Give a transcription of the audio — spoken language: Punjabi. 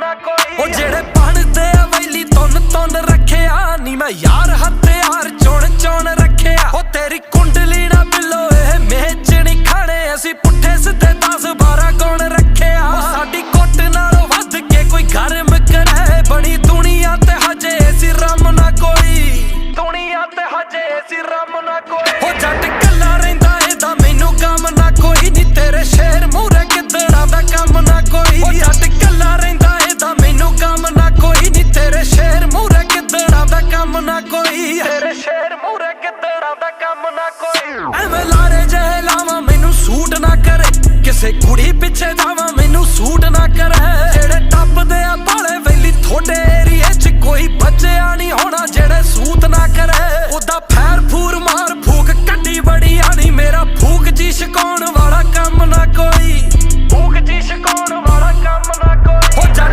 ਨਾ ਕੋਈ ਉਹ ਜਿਹੜੇ ਪੜਦੇ ਆ ਵੈਲੀ ਤੁੰਨ ਤੁੰਨ ਰੱਖਿਆ। ਨਹੀਂ ਮੈਂ ਯਾਰ ਹੱਥਿਆਰ ਚੁਣ ਚੁਣ ਰੱਖਿਆ। ਉਹ ਤੇਰੀ ਕੁੰਡਲੀ ਨਾ ਬਿੱਲੋ ਇਹ ਮੇਚਣੀ ਖਾਣੇ ਅਸੀਂ ਪੁੱਠੇ ਸਿੱਧੇ 10 12 ਗੁਣ ਰੱਖਿਆ। ਸਾਡੀ ਕੋਟ ਨਾਲੋਂ ਵੱਧ ਕੇ ਕੋਈ ਘਰ ਮਕਰੇ ਬਣੀ ਦੁਨੀਆ ਤੇ ਹਜੇ ਸੀ ਰਮ ਨਾ ਕੋਈ। ਦੁਨੀਆ ਤੇ ਹਜੇ ਸੀ ਰਮ ਨਾ ਕੋਈ। ਕਿਸੇ ਕੁੜੀ ਪਿੱਛੇ ਜਾਵਾਂ, ਮੈਨੂੰ ਸੂਟ ਨਾ ਕਰੇ। ਜਿਹੜੇ ਟੱਪਦੇ ਆ ਬਾਲੇ ਵੈਲੀ ਥੋੜੇ ਏਰੀਏ 'ਚ ਕੋਈ ਬਚਿਆ ਨਹੀਂ